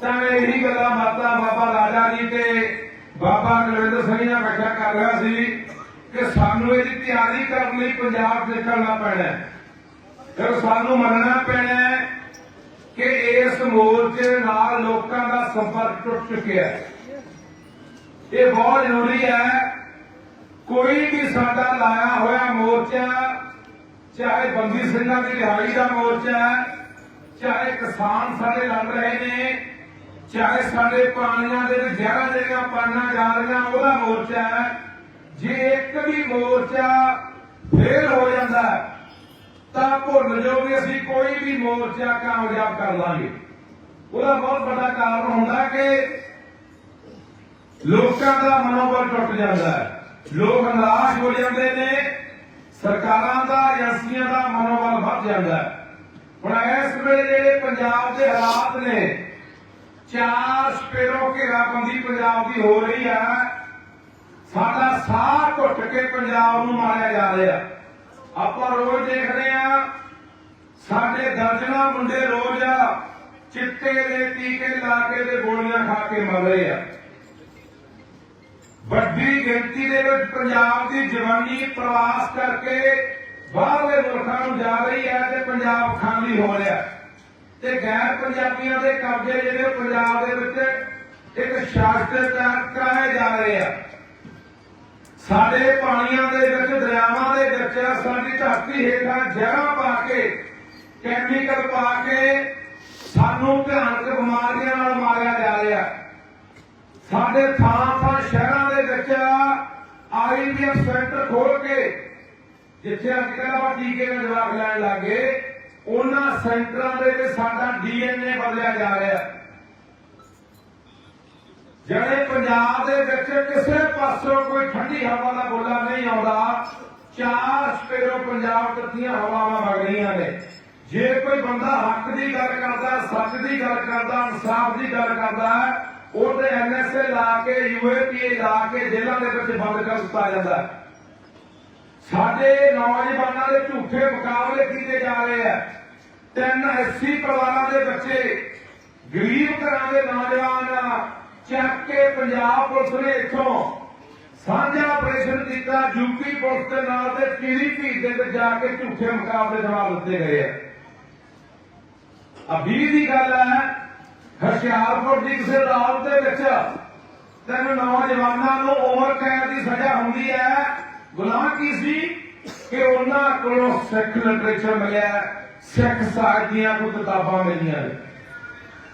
ਤਾਂ ਮੈਂ ਇਹੀ ਗੱਲਾਂ ਬਾਤਾਂ ਬਾਬਾ ਰਾਜਾ ਜੀ ਤੇ ਬਾਬਾ ਕੁਲਵਿੰਦਰ ਸਿੰਘ ਨਾਲ ਇਕੱਠਾ ਕਰ ਰਿਹਾ ਸੀ ਕਿ ਸਾਨੂੰ ਇਹਦੀ ਤਿਆਰੀ ਕਰਨ ਲਈ ਪੰਜਾਬ ਦੇਖਣਾ ਪੈਣਾ ਫਿਰ ਸਾਨੂੰ ਮੰਨਣਾ ਪੈਣਾ ਕਿ ਇਸ ਮੋਰਚੇ ਨਾਲ ਲੋਕਾਂ ਦਾ ਸੰਪਰਕ ਟੁੱਟ ਚੁੱਕਿਆ ਹੈ। ਇਹ ਬਹੁਤ ਜ਼ਰੂਰੀ ਹੈ, ਕੋਈ ਵੀ ਸਾਡਾ ਲਾਇਆ ਹੋਇਆ ਮੋਰਚਾ, ਚਾਹੇ ਬੰਦੀ ਸਿੰਘਾਂ ਦੀ ਰਿਹਾਈ ਦਾ ਮੋਰਚਾ ਚਾਹੇ ਕਿਸਾਨ ਸਾਡੇ ਲੜ ਰਹੇ ਨੇ ਚਾਹੇ ਸਾਡੇ ਪਾਣੀਆਂ ਦੇ ਵਿੱਚ ਜ਼ਹਿਰਾਂ ਜਿਹੜੀਆਂ ਪਾਣਾ ਜਾ ਰਹੀਆਂ, ਉਹਦਾ ਮੋਰਚਾ ਹੈ। ਜੇ ਇੱਕ ਵੀ ਮੋਰਚਾ ਫੇਲ ਹੋ ਜਾਂਦਾ ਤਾਂ ਭੁੱਲ ਜਾਓ ਵੀ ਅਸੀਂ ਕੋਈ ਵੀ ਮੋਰਚਾ ਕਾਮਯਾਬ ਕਰ ਲਾਂਗੇ। ਉਹਦਾ ਬਹੁਤ ਵੱਡਾ ਕਾਰਨ ਹੁੰਦਾ ਕਿ ਲੋਕਾਂ ਦਾ ਮਨੋਬਲ ਟੁੱਟ ਜਾਂਦਾ ਹੈ। ਲੋਕ ਨਿਰਾਸ਼ ਹੋ ਜਾਂਦੇ ਨੇ, ਸਰਕਾਰਾਂ ਦਾ, ਏਜੰਸੀਆਂ ਦਾ ਮਨੋਬਲ ਵੱਧ ਜਾਂਦਾ ਹੈ। ਹੁਣ ਇਸ ਵੇਲੇ ਜਿਹੜੇ ਪੰਜਾਬ ਦੇ ਹਾਲਾਤ ਨੇ ਚਾਰ ਸਪੇਰੋ ਘੇਰਾਬੰਦੀ ਪੰਜਾਬ ਦੀ ਹੋ ਰਹੀ ਹੈ ਸਾਡਾ ਸਾਹ ਘੁੱਟ ਕੇ ਪੰਜਾਬ ਨੂੰ ਮਾਰਿਆ ਜਾ ਰਿਹਾ। ਆਪਾਂ ਰੋਜ਼ ਦੇਖਦੇ ਆ, ਸਾਡੇ ਦਰਜਨਾਂ ਮੁੰਡੇ ਰੋਜ਼ ਚਿੱਟੇ ਦੇ ਟੀਕੇ ਲਾ ਕੇ ਤੇ ਗੋਲੀਆਂ ਖਾ ਕੇ ਮਰ ਰਹੇ ਆ। ਵੱਡੀ ਗਿਣਤੀ ਦੇ ਵਿੱਚ ਪੰਜਾਬ ਦੀ ਜਵਾਨੀ ਪ੍ਰਵਾਸ ਕਰਕੇ ਬਾਹਰਲੇ ਮੁਲਕਾਂ ਨੂੰ ਜਾ ਰਹੀ ਹੈ ਤੇ ਪੰਜਾਬ ਖਾਲੀ ਹੋ ਰਿਹਾ। ਤੇ ਗੈਰ ਪੰਜਾਬੀਆਂ ਦੇ ਕਬਜ਼ੇ ਜਿਹੜੇ ਪੰਜਾਬ ਦੇ ਵਿੱਚ ਇੱਕ ਸ਼ਾਸਤਰਕਾਰ ਕਰਾਏ ਜਾ ਰਹੇ ਆ। ਸਾਡੇ ਪਾਣੀਆਂ ਦੇ ਵਿੱਚ, ਦਰਿਆਵਾਂ ਦੇ ਵਿੱਚ ਸਾਡੀ ਧਰਤੀ ਹੇਠਾਂ ਜ਼ਹਿਰਾਂ ਪਾ ਕੇ ਕੈਮੀਕਲ ਪਾ ਕੇ ਸਾਨੂੰ ਭਿਆਨਕ ਬਿਮਾਰੀਆਂ ਨਾਲ ਮਾਰਿਆ ਜਾ ਰਿਹਾ। ਸਾਡੇ ਥਾਂ ਥਾਂ ਸ਼ਹਿਰਾਂ ਦੇ ਵਿੱਚ ਆਈਵੀਐਫ ਸੈਂਟਰ ਖੋਲ ਕੇ, ਜਿੱਥੇ ਅੱਜ ਕੱਲ੍ਹ ਆਪਾਂ ਟੀਕੇ ਨਾਲ ਜਵਾਬ ਲੈਣ ਲੱਗੇ ਉਹਨਾਂ ਸੈਂਟਰਾਂ ਦੇ ਵਿੱਚ ਸਾਡਾ ਡੀਐਨਏ ਬਦਲਿਆ ਜਾ ਰਿਹਾ ਹੈ। ਜਿਹੜੇ ਪੰਜਾਬ ਦੇ ਵਿੱਚ ਕਿਸੇ ਪਾਸੋਂ ਕੋਈ ਠੰਡੀ ਹਵਾ ਦਾ ਬੋਲਾ ਨਹੀਂ ਆਉਂਦਾ, ਚਾਰ ਸਪੇਰੋ ਪੰਜਾਬ ਕੱਤੀਆਂ ਹਵਾਵਾਂ ਵਗ ਰਹੀਆਂ ਨੇ। ਜੇ ਕੋਈ ਬੰਦਾ ਹੱਕ ਦੀ ਗੱਲ ਕਰਦਾ, ਸੱਚ ਦੀ ਗੱਲ ਕਰਦਾ, ਇਨਸਾਫ ਦੀ ਗੱਲ ਕਰਦਾ, ਉਹਦੇ ਐਨਐਸਏ ਲਾ ਕੇ, ਯੂਏਪੀਏ ਲਾ ਕੇ ਜੇਲ੍ਹਾਂ ਦੇ ਵਿੱਚ ਬੰਦ ਕਰ ਦਿੱਤਾ ਜਾਂਦਾ ਸਾਡੇ ਨੌਜਵਾਨਾਂ ਦੇ ਝੂਠੇ ਮੁਕਾਬਲੇ ਕੀਤੇ ਜਾ ਰਹੇ ਆ ਤਿੰਨ 80 ਪਰਿਵਾਰਾਂ ਦੇ ਬੱਚੇ, ਗਰੀਬ ਘਰਾਂ ਦੇ ਨੌਜਵਾਨ ਚੱਕ ਕੇ ਪੰਜਾਬ ਪੁਲਿਸ ਨੇ ਇੱਥੋਂ ਸਾਂਝਾ ਆਪਰੇਸ਼ਨ ਕੀਤਾ। ਯੂਪੀ ਪੁਲਿਸ ਦੇ ਨਾਲ ਤੇ ਪੀਲੀਭੀਤ ਦੇ ਵਿੱਚ ਜਾ ਕੇ ਝੂਠੇ ਮੁਕਾਬਲੇ ਜਵਾਬ ਦਿੱਤੇ ਗਏ ਆ। ਅਭੀ ਦੀ ਗੱਲ ਹੈ, ਹੁਸ਼ਿਆਰਪੁਰ ਦੀ ਕਿਸੇ ਅਦਾਲਤ ਦੇ ਵਿੱਚ ਤਿੰਨ ਨੌਜਵਾਨਾਂ ਨੂੰ ਉਮਰ ਕੈਦ ਦੀ ਸਜ਼ਾ ਹੁੰਦੀ ਹੈ। ਗੁਨਾਹ ਕੀ ਸੀ? ਕਿ ਉਹਨਾਂ ਕੋਲੋਂ ਸਿੱਖ ਲਿਟਰੇਚਰ ਮਿਲਿਆ ਸਿੱਖ ਸਾਹਿਤ ਦੀਆਂ ਕੁਝ ਕਿਤਾਬਾਂ ਮਿਲੀਆਂ ਨੇ।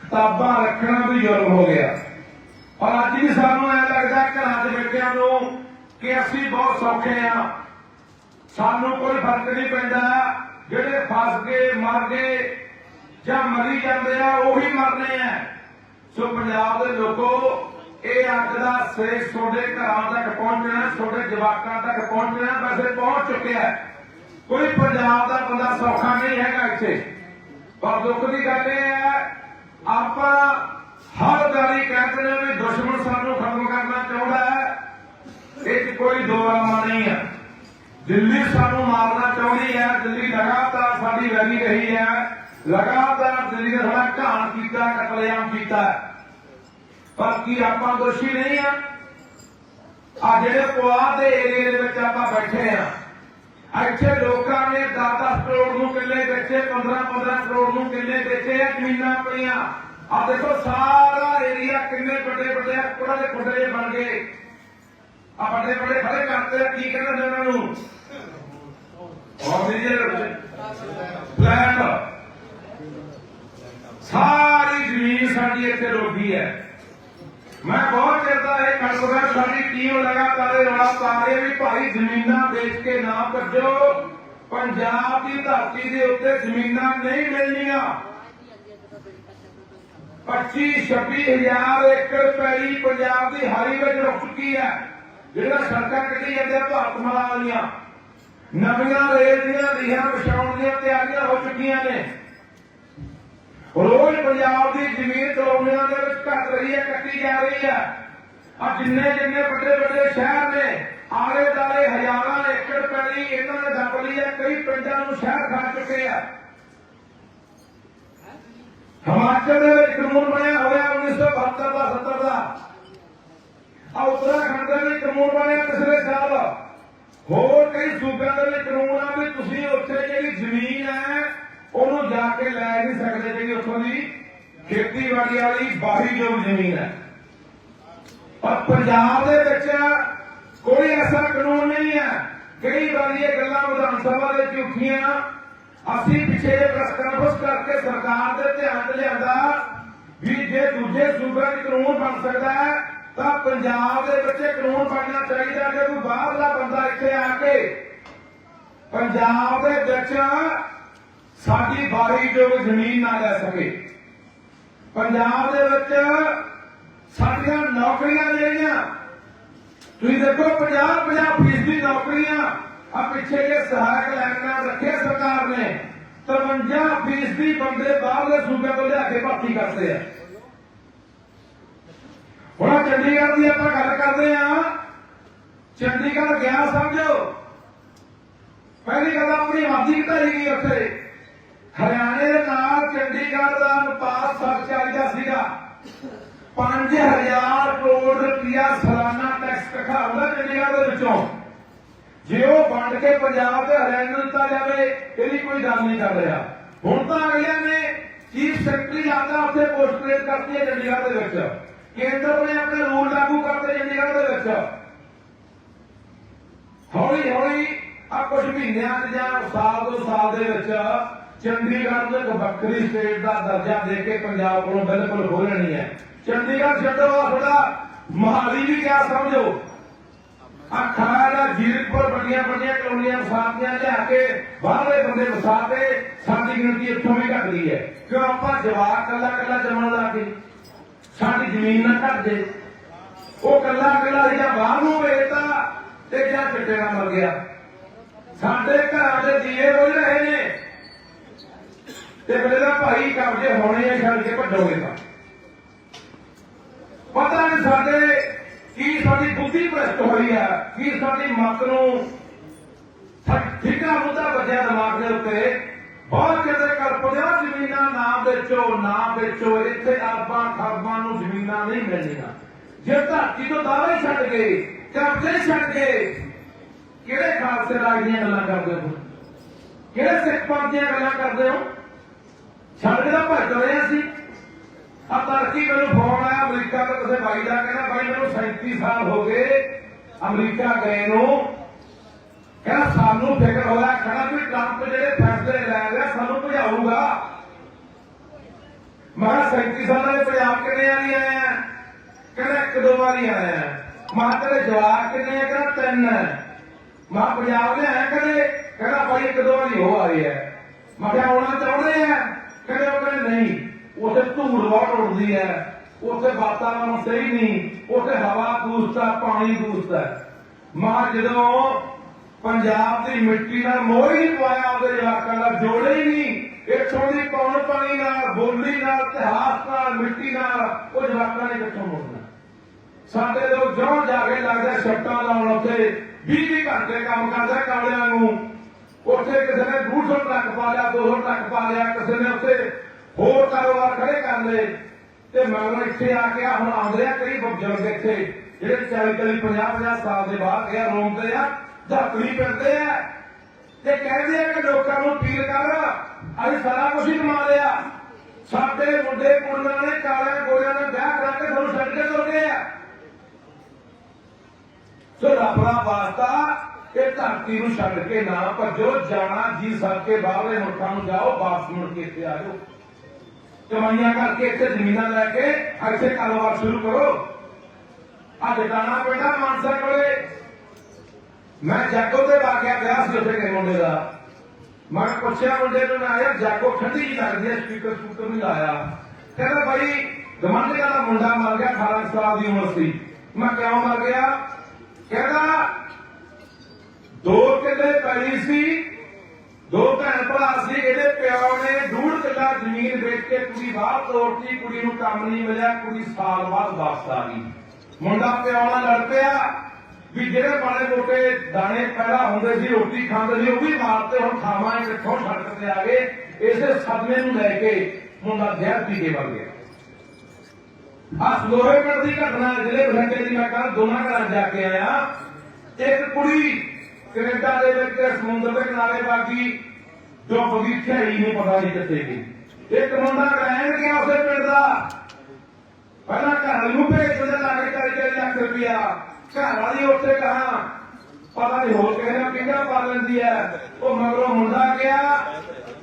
ਕਿਤਾਬਾਂ ਰੱਖਣਾ ਵੀ ਜੁਰਮ ਹੋ ਗਿਆ। ਪਰ ਅੱਜ ਵੀ ਸਾਨੂੰ ਐ ਲੱਗਦਾ ਘਰਾਂ ਦੇ ਬੱਚਿਆਂ ਨੂੰ ਕਿ ਅਸੀਂ ਬਹੁਤ ਸੌਖੇ ਆ। ਸਾਨੂੰ ਕੋਈ ਫ਼ਰਕ ਨਹੀਂ ਪੈਂਦਾ। ਜਿਹੜੇ ਫਸ ਗਏ, ਮਰ ਗਏ ਜਾਂ ਮਰੀ ਜਾਂਦੇ ਆ, ਉਹੀ ਮਰਨੇ ਆ। ਸੋ ਪੰਜਾਬ ਦੇ ਲੋਕੋ ਅੱਜ ਦਾ ਸੇਖ ਤੁਹਾਡੇ ਘਰਾਂ ਤੱਕ ਪਹੁੰਚਣਾ ਤੁਹਾਡੇ ਜਵਾਕਾਂ ਤੱਕ ਪਹੁੰਚਣਾ ਵੈਸੇ ਪਹੁੰਚ ਚੁੱਕਿਆ ਹੈ। ਕੋਈ ਪੰਜਾਬ ਦਾ ਬੰਦਾ ਸੌਖਾ ਨਹੀਂ ਹੈਗਾ ਇੱਥੇ। ਪਰ ਦੁੱਖ ਦੀ ਗੱਲ ਇਹ ਹੈ, ਆਪਾਂ ਹਰ ਵਾਰੀ ਕਹਿੰਦੇ ਨੇ ਵੀ ਦੁਸ਼ਮਣ ਸਾਨੂੰ ਖਤਮ ਕਰਨਾ ਚਾਹੁੰਦਾ ਹੈ। ਇਹ ਕੋਈ ਦੋ ਨਹੀਂ ਹੈ। ਦਿੱਲੀ ਸਾਨੂੰ ਮਾਰਨਾ ਚਾਹੁੰਦੀ ਹੈ, ਦਿੱਲੀ ਲਗਾਤਾਰ ਸਾਡੀ ਵੈਲੀ ਰਹੀ ਹੈ। ਲਗਾਤਾਰ ਦਿੱਲੀ ਨੇ ਸਾਡਾ ਘਾਣ ਕੀਤਾ, ਕਤਲੇਆਮ ਕੀਤਾ ਪਰ ਕੀ ਆਪਾਂ ਦੋਸ਼ੀ ਨਹੀਂ ਆ। ਆ ਜਿਹੜੇ ਪੁਆਧ ਦੇ ਏਰੀਏ ਦੇ ਵਿੱਚ ਆਪਾਂ ਬੈਠੇ ਆ। ਇੱਥੇ ਲੋਕਾਂ ਨੇ 10-10 ਕਰੋੜ ਨੂੰ ਕਿੱਲੇ ਵੇਚੇ 15-15 ਕਰੋੜ ਨੂੰ ਕਿੱਲੇ ਵੇਚੇ ਆ ਜ਼ਮੀਨਾਂ ਪਈਆਂ ਆ ਦੇਖੋ ਸਾਰਾ ਏਰੀਆ ਕਿੰਨੇ ਵੱਡੇ ਵੱਡੇ ਕੋੜਾ ਦੇ ਖੁੱਡੇ ਬਣ ਗਏ। ਆ ਵੱਡੇ ਵੱਡੇ ਖੜੇ ਕਰਤੇ ਆ, ਕੀ ਕਹਿੰਦੇ ਨੇ ਉਹਨਾਂ ਨੂੰ? ਆਕਸੀਜਨ ਪਲਾਂਟ ਸਾਰੀ ਜ਼ਮੀਨ ਸਾਡੀ ਇੱਥੇ ਰੋਕੀ ਹੈ। ਮੈਂ ਬਹੁਤ ਚਿਰ ਦਾ ਇਹ ਕਰਦਾ ਸਾਡੀ ਟੀਮ ਲਗਾਤਾਰ ਇਹ ਰੌਲਾ ਪਾ ਰਹੀ ਵੀ ਭਾਈ ਜ਼ਮੀਨਾਂ ਵੇਚ ਕੇ ਨਾ ਭੱਜੋ ਪੰਜਾਬ ਦੀ ਧਰਤੀ ਦੇ ਉੱਤੇ ਜ਼ਮੀਨਾਂ ਨਹੀਂ ਮਿਲਣੀਆਂ। 25 26000 ਏਕੜ ਪੈਲੀ ਪੰਜਾਬ ਦੀ ਹਾਰੀ ਵਿੱਚ ਰੁਕ ਚੁੱਕੀ ਹੈ। ਜਿਹੜਾ ਸੜਕਾਂ ਕੱਢੀ ਜਾਂਦੇ ਭਾਰਤ ਮਾਲਾ ਵਾਲੀਆਂ। ਨਵੀਆਂ ਰੇਲ ਦੀਆਂ ਲੀਹਾਂ ਵਿਛਾਉਣ ਦੀਆਂ ਤਿਆਰੀਆਂ ਹੋ ਚੁੱਕੀਆਂ ਨੇ। ਰੋਜ਼ ਪੰਜਾਬ ਦੀ ਜ਼ਮੀਨ ਕਲੋਨੀਆਂ ਦੇ ਰਹੀ ਹੈ ਕੱਟੀ ਜਾ ਰਹੀ ਹੈ ਆ ਜਿੰਨੇ ਜਿੰਨੇ ਵੱਡੇ ਵੱਡੇ ਸ਼ਹਿਰ ਨੇ, ਆਲੇ ਦਾਲੇ ਹਜ਼ਾਰਾਂ ਏਕੜ ਪੈਲੀ ਇਹਨਾਂ ਨੇ ਦੱਬ ਲਈ ਹੈ ਕਈ ਪਿੰਡਾਂ ਨੂੰ ਸ਼ਹਿਰ ਖਾ ਚੁੱਕੇ ਆ। ਹਿਮਾਚਲ ਦੇ ਵਿੱਚ ਕਾਨੂੰਨ ਬਣਿਆ ਹੋਇਆ 1972 ਦਾ 70 ਦਾ। ਆ ਉੱਤਰਾਖੰਡ ਦੇ ਵਿੱਚ ਕਾਨੂੰਨ ਬਣਿਆ ਪਿਛਲੇ ਸਾਲ। ਹੋਰ ਕਈ ਸੂਬਿਆਂ ਦੇ ਵਿੱਚ ਕਾਨੂੰਨ ਆ ਵੀ ਤੁਸੀਂ ਉੱਥੇ ਜਿਹੜੀ ਜ਼ਮੀਨ ਹੈ, ਉਹਨੂੰ ਜਾ ਕੇ ਲੈ ਨਹੀਂ ਸਕਦੇ ਜਿਹੜੀ ਉੱਥੋਂ ਦੀ ਖੇਤੀਬਾੜੀ ਵਾਲੀ ਬਾਹੀ ਜੋ ਜ਼ਮੀਨ ਹੈ। ਪਰ ਪੰਜਾਬ ਦੇ ਵਿੱਚ ਕੋਈ ਐਸਾ ਕਾਨੂੰਨ ਨਹੀਂ ਹੈ। ਕਈ ਵਾਰੀ ਇਹ ਗੱਲਾਂ ਵਿਧਾਨ ਸਭਾ ਦੇ ਵਿੱਚ ਅਸੀਂ ਪਿੱਛੇ ਜੇ ਕਰਕੇ ਸਰਕਾਰ ਦੇ ਧਿਆਨ ਲਿਆਂਦਾ ਵੀ ਜੇ ਦੂਜੇ ਸੂਬਿਆਂ 'ਚ ਕਾਨੂੰਨ ਬਣ ਸਕਦਾ ਹੈ, ਤਾਂ ਪੰਜਾਬ ਦੇ ਵਿੱਚ ਕਾਨੂੰਨ ਬਣਨਾ ਚਾਹੀਦਾ ਕਿ ਕੋਈ ਬਾਹਰਲਾ ਬੰਦਾ ਇੱਥੇ ਆ ਕੇ ਪੰਜਾਬ ਦੇ ਵਿੱਚ ਸਾਡੀ ਬਾਹਰੀ ਜੋ ਜ਼ਮੀਨ ਨਾ ਲੈ ਸਕੇ। ਪੰਜਾਬ ਦੇ ਵਿੱਚ ਸਾਡੀਆਂ ਨੌਕਰੀਆਂ ਜਿਹੜੀਆਂ, ਤੁਸੀਂ ਦੇਖੋ 50 50 ਫੀਸਦੀ ਨੌਕਰੀਆਂ ਆ ਪਿੱਛੇ ਜੇ ਸਹਾਇਕ ਲੈਣਾ ਰੱਖੇ ਸਰਕਾਰ ਨੇ 53 ਫੀਸਦੀ ਬੰਦੇ ਬਾਹਰਲੇ ਸੂਬਿਆਂ ਤੋਂ ਲਿਆ ਕੇ ਭਰਤੀ ਕਰਦੇ ਆ। ਹੁਣ ਚੰਡੀਗੜ੍ਹ ਦੀ ਆਪਾਂ ਗੱਲ ਕਰਦੇ ਆ ਚੰਡੀਗੜ੍ਹ ਗਿਆ ਸਮਝੋ। ਪਹਿਲੀ ਗੱਲ ਆਪਣੀ ਆਬਾਦੀ ਘਟਾਈ ਗਈ ਉੱਥੇ। ਹਰਿਆਣੇ ਦੇ ਨਾਲ ਚੰਡੀਗੜ੍ਹ ਦਾ ਅਨੁਪਾਤ 740 ਦਾ ਸੀਗਾ। 5000 ਕਰੋੜ ਰੁਪਇਆ ਸਾਲਾਨਾ ਟੈਕਸ ਇਕੱਠਾ ਚੰਡੀਗੜ੍ਹ ਦੇ ਵਿੱਚੋਂ। ਜੇ ਉਹ ਵੰਡ ਕੇ ਪੰਜਾਬ ਤੇ ਹਰਿਆਣਾ ਨੂੰ ਦਿੱਤਾ ਜਾਵੇ, ਇਹਦੀ ਕੋਈ ਗੱਲ ਨਹੀਂ ਕਰ ਰਿਹਾ। ਹੁਣ ਤਾਂ ਅਗਲਿਆਂ ਨੇ ਚੀਫ ਸੈਕਟਰੀ ਆਦਾ ਉੱਥੇ ਪੋਸਟਰੇਟ ਕਰਤੀ ਹੈ ਚੰਡੀਗੜ੍ਹ ਦੇ ਵਿੱਚ। ਕੇਂਦਰ ਨੇ ਆਪਣੇ ਰੂਲ ਲਾਗੂ ਕਰਤੇ ਚੰਡੀਗੜ੍ਹ ਦੇ ਵਿੱਚ। ਹੌਲੀ ਹੌਲੀ ਆ ਕੁਝ ਮਹੀਨਿਆਂ 'ਚ ਜਾਂ ਸਾਲ ਦੋ ਸਾਲ ਦੇ ਵਿੱਚ ਚੰਡੀਗੜ੍ਹ ਨੂੰ ਇੱਕ ਵੱਖਰੀ ਸਟੇਟ ਦਾ ਦਰਜਾ ਦੇ ਕੇ ਪੰਜਾਬ ਕੋਲੋਂ ਬਿਲਕੁਲ ਹੋ ਲੈਣੀ ਹੈ। ਚੰਡੀਗੜ੍ਹ ਛੱਡੋ ਆ ਮਹਾਲੀ ਵੀ ਕਿਆ ਸਮਝੋ। ਆ ਖਾੜਾ ਜੀਰਕਪੁਰ ਵੱਡੀਆਂ ਵੱਡੀਆਂ ਕਲੋਨੀਆਂ ਵਸਾਤੀਆਂ ਲਿਆ ਕੇ ਬਾਹਰਲੇ ਬੰਦੇ ਵਸਾ ਸਾਡੀ ਗਿਣਤੀ ਇੱਥੋਂ ਵੀ ਘਟ ਗਈ ਹੈ। ਕਿਉਂ ਆਪਾਂ ਜਵਾਕ ਕੱਲਾ ਕੱਲਾ ਜੰਮਣ ਲੱਗੇ ਸਾਡੀ ਜ਼ਮੀਨ ਨਾ ਘਟ ਜੇ। ਉਹ ਕੱਲਾ ਕੱਲਾ ਜਾਂ ਬਾਹਰ ਨੂੰ ਵੇਚਦਾ ਤੇ ਜਾਂ ਚਿੱਟੇ ਨਾਲ ਮਰ ਗਿਆ। ਸਾਡੇ ਘਰਾਂ ਦੇ ਜੀਏ ਰੋਈ ਰਹੇ ਨੇ। ਤੇ ਮੇਰੇ ਦਾ ਭਾਈ ਕਬਜੇ ਹੋਣੇ ਆ, ਛੱਡ ਕੇ ਭੱਜੋਗੇ ਤਾਂ। ਪਤਾ ਨਹੀਂ ਸਾਡੇ ਕੀ ਸਾਡੀ ਬੁੱਧੀ ਭ੍ਰਸ਼ਟ ਹੋਈ ਆ, ਕੀ ਸਾਡੀ ਮਤ ਨੂੰ ਠਿਕਾ ਮੁੱਦਾ ਵੱਜਿਆ ਦਿਮਾਗ ਦੇ ਉੱਤੇ। ਬਹੁਤ ਕਿਤੇ ਕਰ 50 ਜ਼ਮੀਨਾਂ ਨਾ ਵੇਚੋ ਨਾ ਵੇਚੋ, ਇੱਥੇ ਅਰਬਾਂ ਖਰਬਾਂ ਨੂੰ ਜ਼ਮੀਨਾਂ ਨਹੀਂ ਮਿਲਣੀਆਂ। ਜੇ ਧਰਤੀ ਤੋਂ ਦਾਅਵੇ ਛੱਡ ਗਏ, ਕਬਜ਼ੇ ਛੱਡ ਗਏ, ਕਿਹੜੇ ਖਾਲਸੇ ਰਾਜ ਦੀਆਂ ਗੱਲਾਂ ਕਰਦੇ ਹੋ? ਕਿਹੜੇ ਸਿੱਖ ਪੰਥ ਦੀਆਂ ਗੱਲਾਂ ਕਰਦੇ ਹੋ? ਛੱਡ ਦਾ ਭੱਜ ਰਹੇ ਸੀ ਆ ਤਰਕੀ ਮੈਨੂੰ ਫੋਨ ਆਇਆ, ਅਮਰੀਕਾ ਤੋਂ ਕਿਸੇ ਬਾਈ ਦਾ ਕਹਿੰਦਾ, ਬਾਈ, ਮੈਨੂੰ 37 ਸਾਲ ਹੋ ਗਏ ਅਮਰੀਕਾ ਗਏ ਨੂੰ। ਕਹਿੰਦਾ, ਸਾਨੂੰ ਫਿਕਰ ਹੋਇਆ ਖੜਾ ਵੀ ਟਰੰਪ ਜਿਹੜੇ ਫੈਸਲੇ ਲੈ ਰਿਹਾ, ਸਾਨੂੰ ਭਜਾਊਗਾ। ਮੈਂ ਕਿਹਾ 37 ਸਾਲ ਦੇ ਪੰਜਾਬ ਕਿੰਨੇ ਵਾਰੀ ਆਇਆ ਕਹਿੰਦਾ, ਇੱਕ ਦੋ ਵਾਰੀ ਆਇਆ ਮੈਂ ਤੇਰੇ ਜਵਾਬ ਕਿੰਨੇ ਆ? ਕਹਿੰਦਾ, ਤਿੰਨ ਮੈਂ ਪੰਜਾਬ ਦੇ ਆਇਆ ਕਦੇ? ਕਹਿੰਦਾ, ਬਾਈ, ਇੱਕ ਦੋ ਵਾਰੀ ਹੋ ਆਏ ਆ ਮੈਂ ਕਿਹਾ, ਆਉਣਾ ਚਾਹੁੰਦੇ ਆ? ਕਹਿੰਦੇ ਉਹ ਕਹਿੰਦੇ, ਨਹੀਂ, ਉੱਥੇ ਧੂੜ ਬਹੁਤ ਉੱਡਦੀ ਹੈ। ਉੱਥੇ ਵਾਤਾਵਰਣ ਸਹੀ ਨਹੀਂ। ਉੱਥੇ ਹਵਾ ਦੂਸ਼ਿਤ ਪਾਣੀ ਦੂਸ਼ਿਤ ਹੈ। ਜਦੋਂ ਪੰਜਾਬ ਦੀ ਮਿੱਟੀ ਨਾਲ ਮੋਹ ਹੀ ਪਾਇਆ ਉਹਦੇ ਜਵਾਕਾਂ ਦਾ ਜੋੜੇ ਹੀ ਨਹੀਂ। ਇੱਥੋਂ ਦੀ ਪੌਣ ਪਾਣੀ ਨਾਲ, ਬੋਲੀ ਨਾਲ, ਇਤਿਹਾਸ ਨਾਲ, ਮਿੱਟੀ ਨਾਲ, ਉਹ ਜਵਾਕਾਂ ਨੇ ਕਿੱਥੋਂ ਮੁੜਨਾ? ਸਾਡੇ ਲੋਕ ਜਿਉਂ ਜਾ ਕੇ ਲੱਗਦਾ ਛੱਟਾਂ ਲਾਉਣ ਉੱਥੇ 20 20 ਘੰਟੇ ਕੰਮ ਕਰਦਾ, ਕਾਲਿਆਂ ਨੂੰ। ਉੱਥੇ ਕਿਸੇ ਨੇ 200 ਟਰੱਕ ਪਾ ਲਿਆ 200 ਟਰੱਕ ਪਾ ਲਿਆ, ਕਿਸੇ ਨੇ ਉੱਥੇ ਹੋਰ ਕਾਰੋਬਾਰ ਖੜੇ ਕਰ ਲਏ। ਤੇ ਮਗਰੋਂ ਇੱਥੇ ਆ ਕੇ ਹੁਣ ਆਉਂਦੇ ਆ ਕਈ ਬਜ਼ੁਰਗ ਇੱਥੇ, ਜਿਹੜੇ 40 40 50 50 ਸਾਲ ਦੇ ਬਾਅਦ ਗਿਆ ਰੋਂਦੇ ਆ ਧਰਤੀ ਫਿਰਦੇ ਆ। ਤੇ ਕਹਿੰਦੇ ਆ ਕਿ ਲੋਕਾਂ ਨੂੰ ਅਪੀਲ ਕਰ ਅਸੀਂ ਸਾਰਾ ਕੁਝ ਹੀ ਕਮਾ ਲਿਆ। ਸਾਡੇ ਮੁੰਡੇ, ਕੁੜੀਆਂ ਨੇ ਕਾਲਿਆਂ ਗੋਰਿਆਂ ਨੇ ਵਿਆਹ ਕਰਾ ਕੇ ਤੁਹਾਨੂੰ ਛੱਡ ਕੇ ਤੁਰ ਗਏ ਆ। ਸੋ ਰੱਬ ਦਾ ਵਾਸਤਾ ਇਹ ਧਰਤੀ ਨੂੰ ਛੱਡ ਕੇ ਨਾ ਭੱਜੋ, ਜਾਣਾ ਜੀ ਸਭ ਕੇ ਬਾਹਰਲੇ ਮੁਲਕਾਂ ਨੂੰ ਜਾਓ, ਵਾਪਸ ਮੁੜ ਕੇ ਇੱਥੇ ਆ ਜਾਓ। ਕਮਾਈਆਂ ਕਰਕੇ ਇੱਥੇ ਜ਼ਮੀਨਾਂ ਲੈ ਕੇ ਇੱਥੇ ਕਾਰੋਬਾਰ ਸ਼ੁਰੂ ਕਰੋ। ਆ ਜਟਾਣਾ ਪਿੰਡਾ ਮਾਨਸਾ ਕੋਲੇ। ਮੈਂ ਜਾਗੋ ਦੇ ਵਾਕਿਆ ਗਿਆ ਸੀ ਉੱਥੇ ਕਿਸੇ ਮੁੰਡੇ ਦਾ। ਮੈਂ ਪੁੱਛਿਆ ਮੁੰਡੇ ਨੂੰ ਨਾ ਯਾਰ ਜਾਗੋ ਠੰਡੀ ਜੀ ਲੱਗਦੀ ਹੈ, ਸਪੀਕਰ ਸਪੀਕਰ ਨਹੀਂ ਲਾਇਆ। ਕਹਿੰਦਾ ਭਾਈ ਗਮੰਡਿਆਂ ਦਾ ਮੁੰਡਾ ਮਰ ਗਿਆ 18 ਸਾਲ ਦੀ ਉਮਰ ਸੀ। ਮੈਂ ਕਿਉਂ ਮਰ ਗਿਆ? ਕਹਿੰਦਾ ਦੋ ਕਿੱਲੇ ਪੈਲੀ ਸੀ, ਦੋ ਭੈਣ ਭਰਾ ਸੀ, ਇਹਦੇ ਪਿਓ ਨੇ ਡੂਢ ਕਿੱਲਾ ਜ਼ਮੀਨ ਵੇਚ ਕੇ ਕੁੜੀ ਬਾਹਰ ਤੋਰਤੀ ਕੁੜੀ ਨੂੰ ਕੰਮ ਨਹੀਂ ਮਿਲਿਆ, ਕੁੜੀ ਸਾਲ ਬਾਅਦ ਵਾਪਸ ਆ ਗਈ। ਮੁੰਡਾ ਪਿਓ ਨਾਲ ਲੜ ਪਿਆ, ਵੀ ਜਿਹੜੇ ਬਾਲੇ ਮੋਟੇ ਦਾਣੇ ਪੈਦਾ ਹੁੰਦੇ ਸੀ, ਰੋਟੀ ਖਾਂਦੇ ਸੀ, ਉਹ ਵੀ ਮਾਰਤੇ, ਹੁਣ ਖਾਵਾਂਗੇ ਕਿੱਥੋਂ ਸੜਕ ਤੇ ਆ ਗਏ, ਇਸੇ ਸਦਮੇ ਨੂੰ ਲੈ ਕੇ ਮੁੰਡਾ ਜ਼ਹਿਰ ਪੀ ਕੇ ਮਰ ਗਿਆ। ਆ ਸਲੋਹੇ ਪਿੰਡ ਦੀ ਘਟਨਾ ਜ਼ਿਲ੍ਹੇ ਬਠਿੰਡੇ ਦੀ ਮੈਂ ਕੱਲ ਦੋਨਾਂ ਘਰਾਂ ਜਾ ਕੇ ਆਇਆ। ਇੱਕ ਕੁੜੀ ਕੈਨੇਡਾ ਦੇ ਵਿੱਚ ਸਮੁੰਦਰ ਦੇ ਕਿਨਾਰੇ ਬਾਗੀ ਜੋ ਬਗੀਚਾ ਹੀ ਨਹੀਂ ਪਤਾ ਨਹੀਂ ਕਿੱਥੇ ਗਈ ਇੱਕ ਮੁੰਡਾ ਰਹਿਣ ਗਿਆ ਉਸੇ ਪਿੰਡ ਦਾ। ਪਹਿਲਾਂ ਘਰ ਨੂੰ ਭੇਜਦੇ ਲੱਗ ਕਰਕੇ ਲੱਖ ਰੁਪਇਆ। ਘਰ ਵਾਲੀ ਉੱਥੇ ਕਹਾ, ਪਤਾ ਨਹੀਂ ਹੋਰ ਕਿਸੇ ਨਾਲ ਕਿੰਨਾ ਪਾ ਲੈਂਦੀ ਹੈ। ਉਹ ਮਗਰੋਂ ਮੁੰਡਾ ਗਿਆ।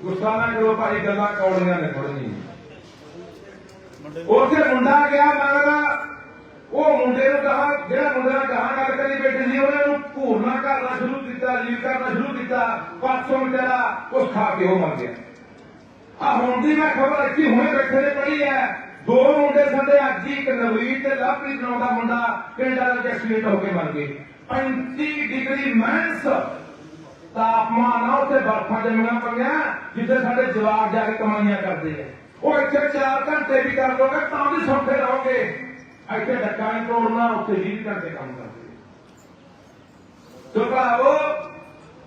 ਗੁੱਸਾ ਨਾ ਕਰੋ ਭਾਈ, ਗੱਲਾਂ ਕੌੜੀਆਂ ਨੇ ਥੋੜੀਆਂ ਉੱਥੇ ਮੁੰਡਾ ਗਿਆ ਮਗਰ। ਉਹ ਮੁੰਡੇ ਨੂੰ ਕਹਾ, ਜਿਹੜਾ ਮੁੰਡਾ ਨਾਲ ਕਹਾ ਗੱਲ ਕਰੀ ਬੈਠੀ ਸੀ, ਉਹਨੇ ਉਹਨੂੰ ਘੂਰਨਾ ਕਰਨਾ ਸ਼ੁਰੂ ਕੀਤਾ ਕਰਨਾ ਸ਼ੁਰੂ ਕੀਤਾ, ਪਾਸੋਂ ਵਿਚਾਰਾ ਉਸ ਖਾ ਕੇ ਉਹ ਮਰ ਗਿਆ। ਆ ਹੁਣ ਦੀ ਮੈਂ ਖਬਰ ਅੱਛੀ ਹੁਣੇ ਬੈਠੇ ਨੇ ਪੜੀ ਹੈ। ਦੋ ਮੁੰਡੇ ਸਾਡੇ ਅੱਜ ਹੀ ਇੱਕ ਨਵਰੀਤ ਤੇ ਲਵਪ੍ਰੀਤ ਨਾਮ ਦਾ ਮੁੰਡਾ ਕੈਨੇਡਾ ਵਿੱਚ ਐਕਸੀਡੈਂਟ ਹੋ ਕੇ ਮਰ ਗਏ। 35 ਡਿਗਰੀ ਮਾਈਨਸ ਤਾਪਮਾਨ ਆ, ਉੱਥੇ ਬਰਫਾਂ ਜੰਮੀਆਂ ਪਈਆਂ, ਜਿੱਥੇ ਸਾਡੇ ਜਵਾਬ ਜਾ ਕੇ ਕਮਾਈਆਂ ਕਰਦੇ ਆ ਉਹ ਇੱਥੇ 4 ਘੰਟੇ ਵੀ ਕਰ ਲੋਗੇ ਤਾਂ ਵੀ ਸੌਖੇ ਰਹੋਗੇ। ਇੱਥੇ ਡੱਕਾ ਨਹੀਂ ਤੋੜਨਾ, ਉੱਥੇ 20 ਘੰਟੇ ਕੰਮ ਕਰਦੇ। ਸੋ ਭਰਾਵੋ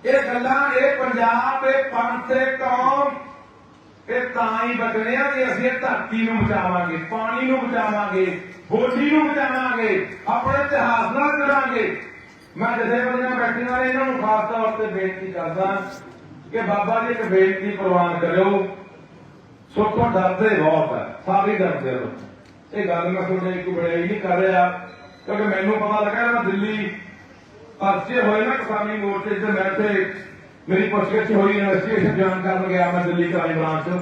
ਇਹ ਗੱਲਾਂ ਇਹ ਪੰਜਾਬ, ਇਹ ਪੰਥ ਤੇ ਕੌਮ, ਇਹ ਤਾਂ ਹੀ ਬਚਣੇ ਆ ਕਿ ਅਸੀਂ ਧਰਤੀ ਨੂੰ ਬਚਾਵਾਂਗੇ, ਪਾਣੀ ਨੂੰ ਬਚਾਵਾਂਗੇ, ਬੋਲੀ ਨੂੰ ਬਚਾਵਾਂਗੇ, ਆਪਣੇ ਇਤਿਹਾਸ ਨਾਲ ਜੁੜਾਂਗੇ। ਮੈਂ ਜਿਹੜੇ ਬੰਦੀਆਂ ਬੈਠੀਆਂ ਨੇ ਇਹਨਾਂ ਨੂੰ ਖਾਸ ਤੌਰ ਤੇ ਬੇਨਤੀ ਕਰਦਾ ਕਿ ਬਾਬਾ ਜੀ ਇੱਕ ਬੇਨਤੀ ਪ੍ਰਵਾਨ ਕਰਿਓ। ਸੋਖੋਂ ਡਰਦੇ ਬਹੁਤ ਹੈ ਸਾਰੇ ਡਰਦੇ ਹੋ ਇਹ ਗੱਲ ਮੈਂ ਤੁਹਾਡੇ ਇੱਕ ਬੜਾਈ ਨਹੀਂ ਕਰ ਰਿਹਾ, ਕਿਉਂਕਿ ਮੈਨੂੰ ਪਤਾ ਲੱਗਾ ਮੈਂ ਦਿੱਲੀ ਪਰਚੇ ਹੋਏ ਨਾ ਕਿਸਾਨੀ ਮੋਰਚੇ ਤੇ ਮੈਂ ਤੇ ਮੇਰੀ ਪੁੱਛਗਿੱਛ ਹੋਈ ਇਨਵੈਸਟੀਗੇਸ਼ਨ ਬਿਆਨ ਕਰਨ ਗਿਆ ਮੈਂ ਦਿੱਲੀ ਕਰਾਈ ਬ੍ਰਾਂਚ।